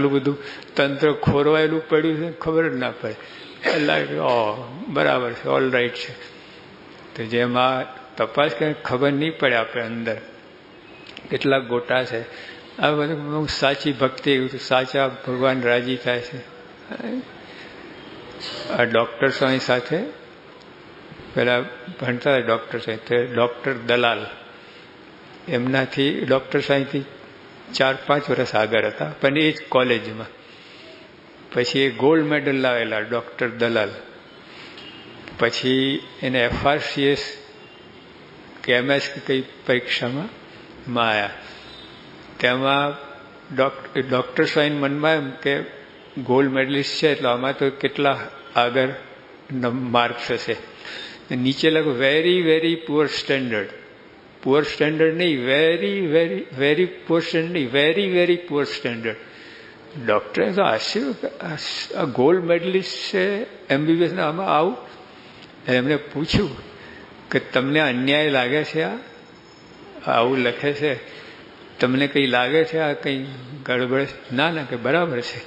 આટલું બધું તંત્ર ખોરવાયેલું પડ્યું છે, ખબર જ ના પડે. એટલે ઓ બરાબર છે ઓલ રાઈટ છે. તો જેમાં તપાસ કરીને ખબર નહીં પડે આપણે અંદર કેટલા ગોટા છે. આ બધું સાચી ભક્તિ સાચા ભગવાન રાજી થાય છે. આ ડૉક્ટર સ્વામી સાથે પેલા ભણતા હતા ડૉક્ટર સ્વામી, તે ડૉક્ટર દલાલ. એમનાથી, ડૉક્ટર સ્વામીથી ચાર પાંચ વર્ષ આગળ હતા. પણ એ જ કોલેજમાં. પછી એ ગોલ્ડ મેડલ લાવેલા ડૉક્ટર દલાલ. પછી એને એફઆરસીએસ કે એમએસ કે કઈ પરીક્ષામાં માં આવ્યા તેમાં ડૉક્ટર સ્વાઈન મનમાં એમ કે ગોલ્ડ મેડલિસ્ટ છે, એટલે આમાં તો કેટલા આગળ માર્ક્સ હશે. નીચે લખ very very poor standard poor standard નહીં very very very poor standard નહીં વેરી વેરી પુઅર સ્ટેન્ડર્ડ ડૉક્ટરે તો આશ્ચર્ય આ ગોલ્ડ મેડલિસ્ટ છે એમબીબીએસના આમાં આવું એમને પૂછ્યું કે તમને અન્યાય લાગે છે આ આવું લખે છે તમને કંઈ લાગે છે આ કંઈ ગડબડ ના ના કે બરાબર છે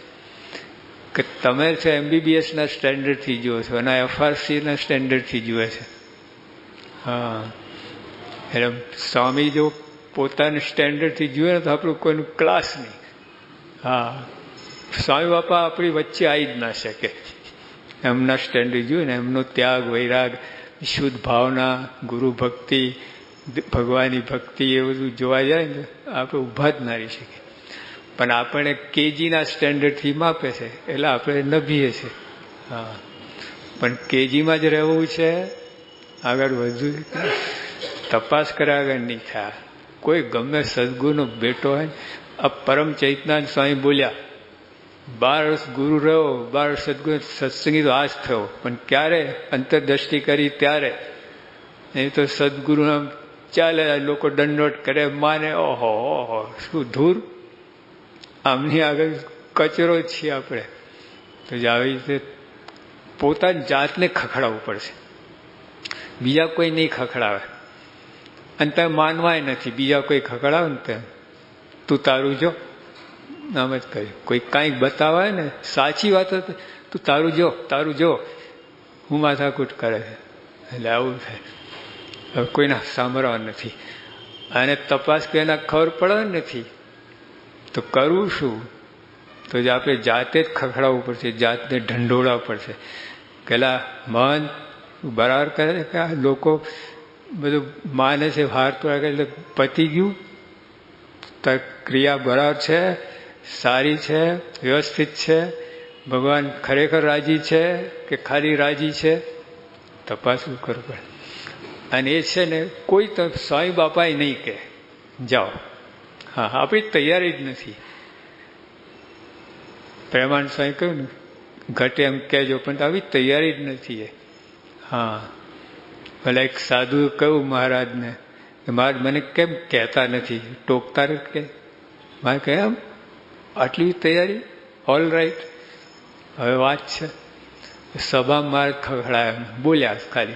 કે તમે છે એમબીબીએસના સ્ટેન્ડર્ડથી જુઓ છો અને એફઆરસીના સ્ટેન્ડર્ડથી જુએ છે હા એટલે સ્વામી જો પોતાના સ્ટેન્ડર્ડથી જુએ તો આપણું કોઈનું ક્લાસ નહીં. હા. સ્વામી બાપા આપણી વચ્ચે આવી જ ના શકે. એમના સ્ટેન્ડર્ડ જોઈએ ને, એમનો ત્યાગ, વૈરાગ, શુદ્ધ ભાવના, ગુરુ ભક્તિ, ભગવાનની ભક્તિ એ બધું જોવા જાય ને, આપણે ઊભા જ ના રહી શકીએ. પણ આપણે કેજીના સ્ટેન્ડર્ડથી માપે છે, એટલે આપણે નભીએ છીએ હા. પણ કેજીમાં જ રહેવું છે, આગળ વધુ તપાસ કર્યા આગળ નહીં થયા. કોઈ ગમે સદગુરુનો બેટો હોય, આ પરમ ચૈતનાથ સ્વામી બોલ્યા, બાર વર્ષ ગુરુ રહ્યો, બાર સદગુરુ સત્સંગી તો આ જ થયો, પણ ક્યારે અંતરદ્રષ્ટિ કરી ત્યારે? નહીં તો સદગુરુ ચાલે લોકો દંડોટ કરે, માને, ઓહો ઓહો, શું ધૂર? આમની આગળ કચરો છીએ આપણે. તો જ આવી રીતે પોતાની જાતને ખખડાવવું પડશે. બીજા કોઈ નહીં ખખડાવે. અને તમે માનવાય નથી. બીજા કોઈ ખકડાવે ને તેમ તું તારું જો. આમ જ કહ્યું કોઈ કાંઈક બતાવાય ને, સાચી વાત હતી તું તારું જો તારું જો. હું માથાકૂટ કરે છે. એટલે આવું થાય. હવે કોઈના સાંભળવા નથી. અને તપાસ કોઈના ખબર પડે નથી. તો કરવું શું? તો જ આપણે જાતે જ ખખડાવવું પડશે, જાતને ઢંઢોળવા પડશે. પેલા મન બરાબર કરે કે આ લોકો બધું માને છે હાર તો એટલે પતી ગયું. તો ક્રિયા બરાબર છે, સારી છે, વ્યવસ્થિત છે, ભગવાન ખરેખર રાજી છે કે ખાલી રાજી છે? તપાસવું કરવું પડે. અને એ છે ને, કોઈ સ્વામી બાપાએ નહીં કહે, જાઓ. હા આપણી તૈયારી જ નથી. પ્રેમાન સ્વામી કહ્યું ને, ઘટે એમ કહેજો, પણ આવી તૈયારી જ નથી એ. હા. ભલે એક સાધુ કહ્યું મહારાજને, કે મહારાજ મને કેમ કહેતા નથી? ટોકતા કે? મારે કહે આટલી તૈયારી? ઓલ રાઈટ હવે વાત છે. સભામાં મારે ખખડાયા બોલ્યા ખાલી.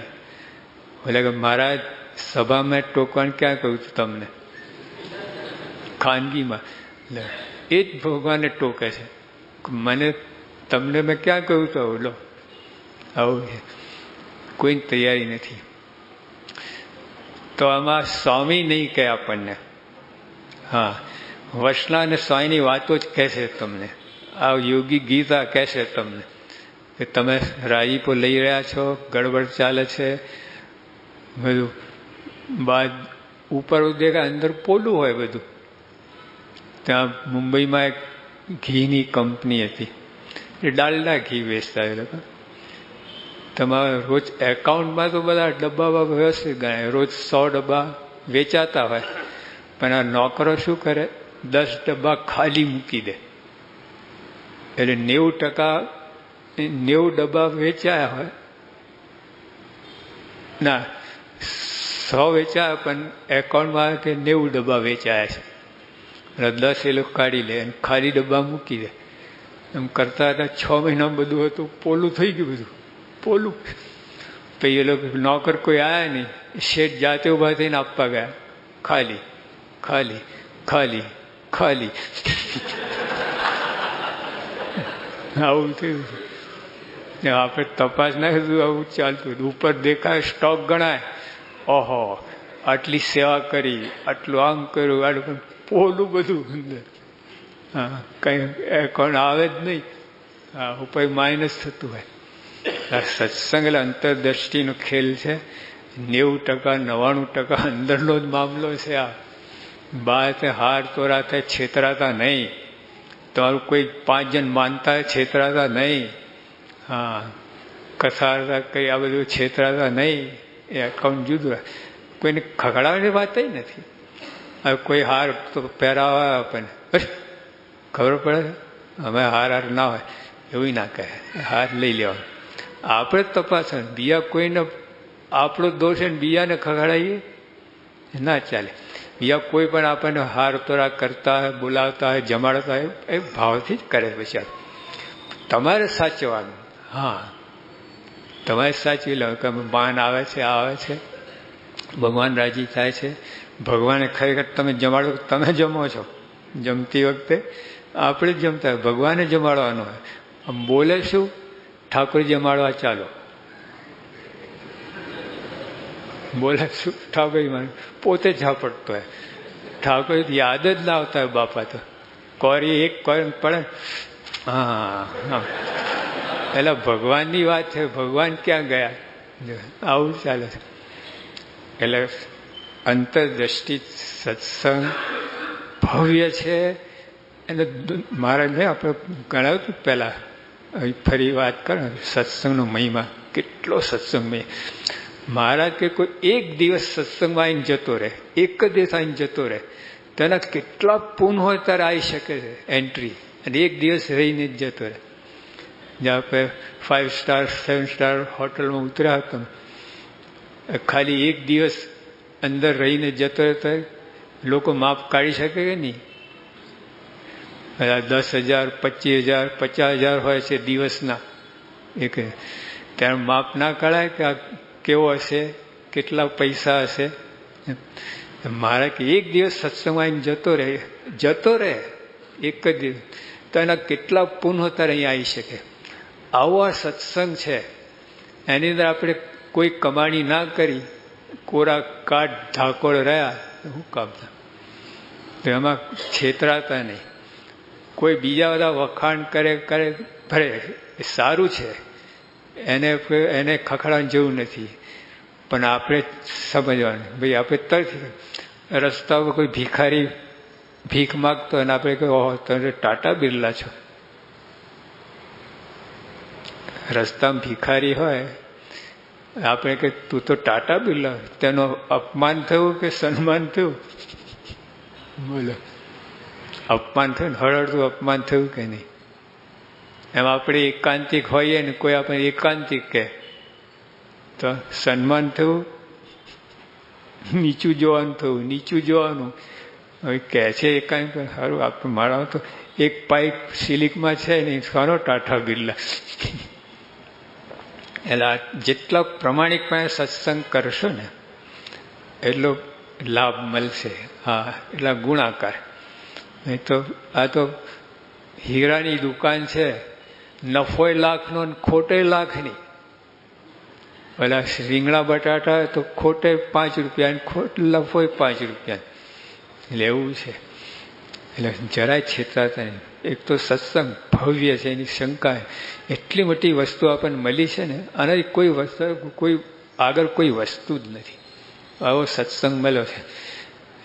એટલે કે, મહારાજ, સભામાં ટોકવાનું ક્યાં કહ્યું છું તમને? ખાનગીમાં. એ જ ભગવાનને ટોકે છે. મને, તમને મેં ક્યાં કહ્યું તો? લો. આવું છે કોઈ તૈયારી નથી. તો આમાં સ્વામી નહીં કહે આપણને. હા. વસના અને સ્વામીની વાતો જ કહેશે તમને. આ યોગી ગીતા કહેશે તમને કે તમે રાજીપો લઈ રહ્યા છો, ગડબડ ચાલે છે. બધું બાદ ઉપર દેખા અંદર પોલું હોય બધું. ત્યાં મુંબઈમાં એક ઘીની કંપની હતી. એ ડાલડા ઘી વેચતા એ લોકો તમારે રોજ એકાઉન્ટમાં તો બધા ડબ્બા વ્યવસ્થિત ગણાય. રોજ સો ડબ્બા વેચાતા હોય. પણ આ નોકરો શું કરે? દસ ડબ્બા ખાલી મૂકી દે. એટલે નેવું ટકા નેવું ડબ્બા વેચાયા હોય. ના, સો વેચાયા પણ એકાઉન્ટમાં કે નેવું ડબ્બા વેચાયા છે. એટલે દસ એ લોકો કાઢી લે અને ખાલી ડબ્બા મૂકી દે. એમ કરતા હતા છ મહિના બધું હતું, પોલું થઈ ગયું બધું. પોલું પછી એ લોકો નોકર કોઈ આવ્યા નહીં. શેઠ જાતે ઊભા થઈને આપવા ગયા. ખાલી ખાલી ખાલી ખાલી. આવું થયું. આપણે તપાસ ના કીધું, આવું ચાલતું ઉપર દેખાય સ્ટોક ગણાય. ઓહો, આટલી સેવા કરી, આટલું આમ કર્યું આટલું પોલું બધું અંદર. હા, કંઈ કોણ આવે જ નહીં. હા, ઉપર માઇનસ થતું હોય. સત્સંગ એટલે અંતરદ્રષ્ટિનો ખેલ છે. નેવું ટકા, નવ્વાણું ટકા અંદરનો જ મામલો છે આ. બાર હાર તોરાતા છેતરાતા નહીં. તમારું કોઈ પાંચ જણ માનતા છેતરાતા નહીં. હા કથારતા કઈ આ બધું છેતરાતા નહીં. એ એકાઉન્ટ જુદું કોઈને ખગડાવવાની વાત નથી. હવે કોઈ હાર તો પહેરાવા આપણને. ખબર પડે અમે હાર હાર ના હોય. એવું ના કહે. હાર લઈ લેવાનું. આપણે તપાસ બીજા કોઈને આપણો દોષ ને બીજાને ખગાડાઈએ ના ચાલે. બીજા કોઈ પણ આપણને હાર તોરા કરતા હોય, બોલાવતા હોય, જમાડતા હોય, એ ભાવથી જ કરે પછી તમારે સાચવાનું હા. તમારે સાચવી લો કે માન આવે છે આવે છે. ભગવાન રાજી થાય છે. ભગવાને ખરેખર તમે જમાડો, તમે જમો છો. જમતી વખતે આપણે જ જમતા હોય. ભગવાને જમાડવાનું હોય. બોલે શું? ઠાકોર જમાડવા ચાલો. બોલે શું? ઠાકોરજી ઠાકોર પોતે ઝાપડતો હોય. ઠાકોર યાદ જ ના આવતા હોય બાપા તો. કોરી એક કોરી પડે. હા એટલે ભગવાનની વાત છે, ભગવાન ક્યાં ગયા? આવું ચાલે છે. એટલે અંતરદ્રષ્ટિ સત્સંગ ભવ્ય છે. એટલે મારા મેં આપણે ગણાવ્યું પહેલાં. ફરી વાત કરો, સત્સંગનો મહિમા, કેટલો સત્સંગ મહારાજ કે કોઈ એક દિવસ સત્સંગમાં આવીને જતો રહે, એક જ દિવસ આવીને જતો રહે, તેના કેટલા પૂન હોય ત્યારે આવી શકે છે એન્ટ્રી અને એક દિવસ રહીને જ જતો રહે. જ્યાં આપણે ફાઇવ સ્ટાર સેવન સ્ટાર હોટલમાં ઉતર્યા હતા, ખાલી એક દિવસ અંદર રહીને જતો રહેતો લોકો માપ કાઢી શકે કે નહીં? દસ હજાર, પચીસ હજાર, પચાસ હજાર હોય છે દિવસના. એક ત્યારે માપ ના કરાય કે આ કેવો હશે, કેટલા પૈસા હશે. મારે કે એક દિવસ સત્સંગમાં આવીને જતો રહે જતો રહે, એક જ દિવસ. તો એના કેટલા પુનઃતર અહીંયા આવી શકે. આવો સત્સંગ છે. એની અંદર આપણે કોઈ કમાણી ના કરી, કોરા કાટ ઢાકોળ રહ્યા શું કામ તો એમાં છેતરાતા નહીં. કોઈ બીજા બધા વખાણ કરે કરે ભરે એ સારું છે. એને એને ખખડાવાની જેવું નથી. પણ આપણે સમજવાનું, ભાઈ આપણે તરત રસ્તા પર કોઈ ભિખારી ભીખ માગતો અને આપણે કહે ઓહો, તમે ટાટા બિરલા છો. રસ્તામાં ભિખારી હોય, આપણે કે તું તો ટાટા બિરલા. તેનું અપમાન થયું કે સન્માન થયું? બોલો. અપમાન થયું ને, હળહળતું અપમાન થયું કે નહીં? એમ આપણે એકાંતિક હોઈએ ને, કોઈ આપણે એકાંતિક કહે. તો સન્માન થયું, નીચું જોવાનું થયું, નીચું જોવાનું. હવે કહે છે એકાંત સારું આપણે મારા તો એક પાઇપ સિલિકમાં છે ને સારો ટાઠા બિરલા એટલે જેટલા પ્રમાણિકપણે સત્સંગ કરશો ને, એટલો લાભ મળશે. હા, એટલા ગુણાકાર. નહીં તો આ તો હીરાની દુકાન છે. નફોય લાખનો ને ખોટે લાખની. પેલા રીંગણા બટાટા તો ખોટે પાંચ રૂપિયા ખોટ નફોય પાંચ રૂપિયા એટલે એવું છે. એટલે જરાય છેતરાતા નહીં. એક તો સત્સંગ ભવ્ય છે, એની શંકા એટલી મોટી વસ્તુ આપણને મળી છે ને આનાથી કોઈ વસ્તુ, કોઈ આગળ કોઈ વસ્તુ જ નથી. આવો સત્સંગ મળ્યો છે.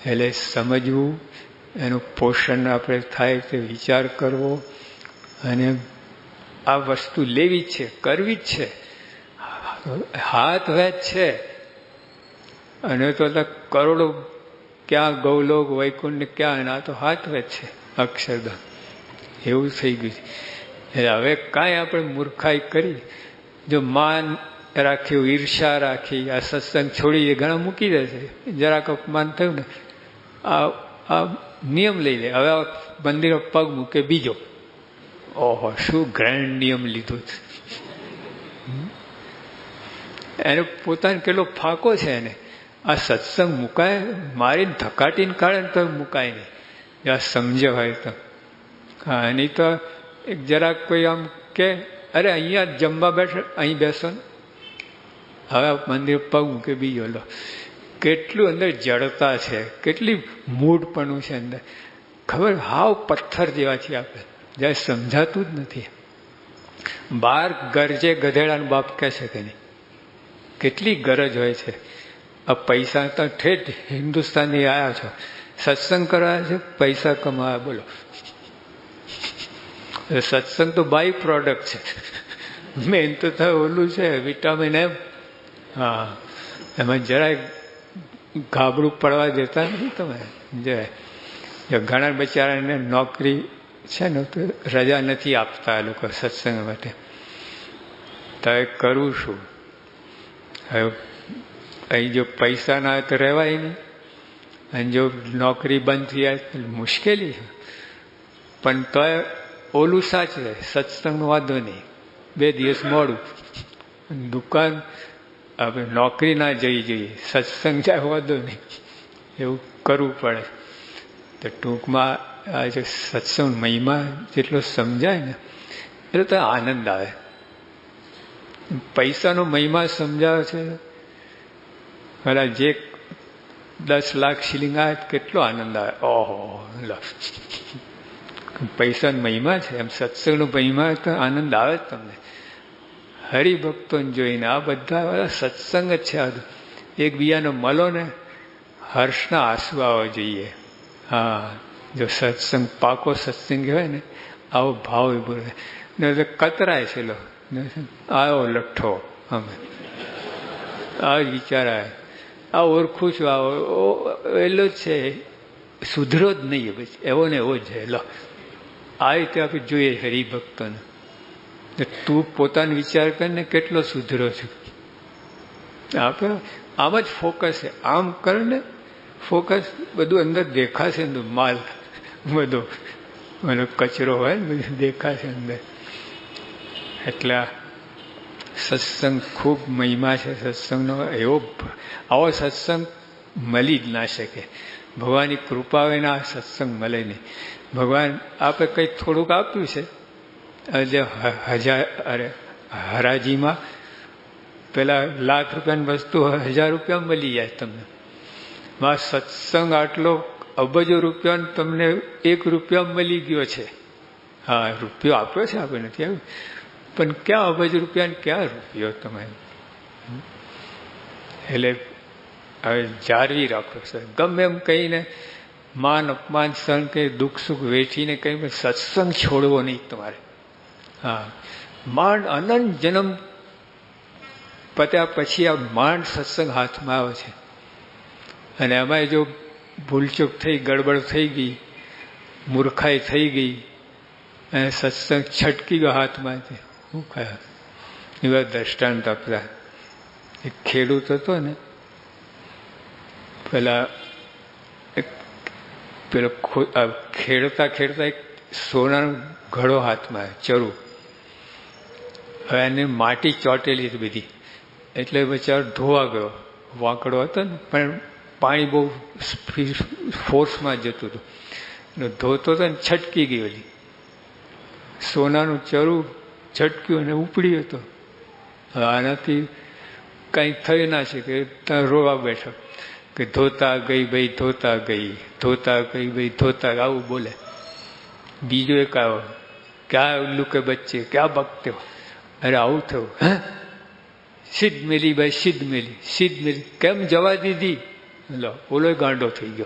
એટલે સમજવું એનું પોષણ આપણે થાય તે વિચાર કરવો અને આ વસ્તુ લેવી જ છે, કરવી જ છે. હાથ વેચ છે. અને તો કરોડો ક્યાં ગૌલોક વૈકુંઠ ક્યાં આ તો હાથ વેચ છે, અક્ષરધામ. એવું થઈ ગયું છે. એટલે હવે કાંઈ આપણે મૂર્ખાઈ કરી, જો માન રાખ્યું ઈર્ષા રાખી, આ સત્સંગ છોડી ઘણા મૂકી દે છે. જરાક અપમાન થયું ને, આ આ નિયમ લઈ લે. હવે મંદિર પગ મૂકે બીજો. ઓહો શું ગ્રેન્ડ નિયમ લીધો? છે એને પોતાને કેટલો ફાંકો છે એને. આ સત્સંગ મુકાય મારીને ધકાટીને કાઢે તો મુકાય નહીં. આ સમજે હોય તો. હા નહીં તો એક જરાક કોઈ આમ કે અરે અહીંયા જમવા બેઠો અહીં બેસો ને. હવે મંદિર પગ મૂકે બીજો લો. કેટલું અંદર જડતા છે, કેટલી મૂડપણું છે અંદર. ખબર, હાવ પથ્થર જેવા છીએ આપણે. જ્યારે સમજાતું જ નથી. બાર ગરજે ગધેડાનું બાપ કહે છે કે નહીં? કેટલી ગરજ હોય છે. આ પૈસા તો ઠેઠ હિન્દુસ્તાનની આવ્યા છો. સત્સંગ કરવા છે, પૈસા કમાવા, બોલો. સત્સંગ તો બાય પ્રોડક્ટ છે. મેન તો થાય ઓલું છે વિટામિન એમ હા. એમાં જરાય ગાબડું પડવા જતા નથી તમે? જે ઘણા બચારાને નોકરી છે ને, તો રજા નથી આપતા એ લોકો સત્સંગ માટે. તો એ કરું છું. હવે અહીં જો પૈસા ના હોય તો રહેવાય નહીં. અને જો નોકરી બંધ થઈ જાય તો મુશ્કેલી પણ તોય ઓલું સાચવે, સત્સંગનો વાંધો નહીં. બે દિવસ મોડું. દુકાન આપણે નોકરી ના જઈ જોઈએ. સત્સંગ જાય વાંધો નહીં. એવું કરવું પડે. તો ટૂંકમાં આ જે સત્સંગ મહિમા જેટલો સમજાય ને, એટલે તો આનંદ આવે. પૈસાનો મહિમા સમજાવે છે. પેલા જે દસ લાખ શિલિંગ આવે કેટલો આનંદ આવે. ઓહો પૈસાનો મહિમા છે. એમ સત્સંગનો મહિમા તો આનંદ આવે જ તમને. હરિભક્તોને જોઈને આ બધા સત્સંગ જ છે એકબીજાનો મળો ને, હર્ષના આંસુ આવવા જોઈએ. હા, જો સત્સંગ, પાકો સત્સંગ હોય ને, આવો ભાવ બોલે. ને કતરાય છે લો. આવો લઠ્ઠો અમે આ વિચારાય. આ ઓળખું છું, આ એલો જ છે. સુધરો જ નહીં એવો ને એવો જ છે. લો. આ રીતે આપણે જોઈએ હરિભક્તોને. તું પોતાનો વિચાર કરીને કેટલો સુધરો છું. આપણે આમ જ ફોકસ છે. આમ કરને ફોકસ બધું અંદર દેખાશે અંદર માલ બધો. મને કચરો હોય ને બધું દેખાશે અંદર. એટલે સત્સંગ ખૂબ મહિમા છે. સત્સંગનો એવો આવો સત્સંગ મળી જ ના શકે. ભગવાનની કૃપા વિના સત્સંગ મળે નહીં. ભગવાન આપણે કંઈક થોડુંક આપ્યું છે. અરે હરાજીમાં પેલા લાખ રૂપિયાની વસ્તુ હજાર રૂપિયા મળી જાય તમને. માં સત્સંગ આટલો અબજો રૂપિયા તમને એક રૂપિયા મળી ગયો છે. હા, રૂપિયો આપ્યો છે આપણે નથી આવ્યું. પણ ક્યાં અબજ રૂપિયા ક્યાં રૂપિયો તમે? એટલે હવે જાળવી રાખો સર ગમે એમ કહીને માન અપમાન સહન કે દુઃખ સુખ વેઠીને કઈ સત્સંગ છોડવો નહીં તમારે. હા. માંડ અનંત જન્મ પત્યા પછી આ માંડ સત્સંગ હાથમાં આવે છે. અને એમાં જો ભૂલચૂક થઈ, ગડબડ થઈ ગઈ, મૂર્ખાઈ થઈ ગઈ, અને સત્સંગ છટકી ગયો હાથમાંથી શું કયા? એવા દ્રષ્ટાંત આપતા એક ખેડૂત હતો ને, પેલા એક, પેલો ખેડતા ખેડતા એક સોનાનો ઘડો હાથમાં ચરુ. હવે એને માટી ચોટેલી હતી બધી. એટલે બચારો ધોવા ગયો. વાંકડો હતો ને, પણ પાણી બહુ ફોર્સમાં જતું હતું. ધોતો હતો ને છટકી ગઈ ઓલી સોનાનું ચરું છટક્યું અને ઉપડ્યું હતો આનાથી કંઈ થઈ ના શકે. ત્યાં રોવા બેઠો. કે ધોતા ગઈ ભાઈ, ધોતા ગઈ. ધોતા ગઈ ભાઈ, ધોતા આવું બોલે. બીજો એક આવ્યો. ક્યાં ઉલ્લુ કે બચ્ચે? ક્યાં બકતે હો? અરે આવું થયું. હા? સિદ્ધ મેલી ભાઈ સિદ્ધ મેલી. સિદ્ધ મેલી. કેમ જવા દીધી? લો, ઓલો ગાંડો થઈ ગયો.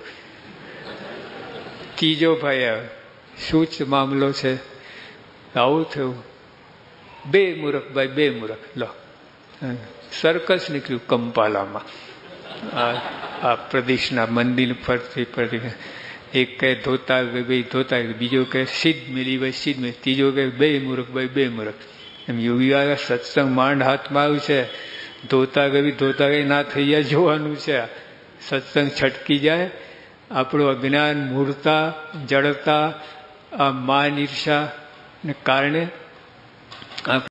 ત્રીજો ભાઈ આવ્યો શું મામલો છે? આવું થયું. બે મૂરખ ભાઈ, બે મૂરખ. લો. સર્કસ નીકળ્યું કંપાલામાં. આ પ્રદેશના મંદિર ફરતી ફરતી એક કહે, ધોતા ભાઈ ધોતા બીજો કહે સિદ્ધ મિલી ભાઈ સિદ્ધ મિલી. ત્રીજો કહે, બે મૂર્ખ ભાઈ, બે મૂર્ખ. એમ યોગી સત્સંગ માંડ હાથમાં આવ્યું છે. ધોતા ગવી ધોતા ગઈ ના થઈ જાય જોવાનું છે. સત્સંગ છટકી જાય. આપણું અજ્ઞાન મૂળતા જડતા આ માન ઈર્ષાને કારણે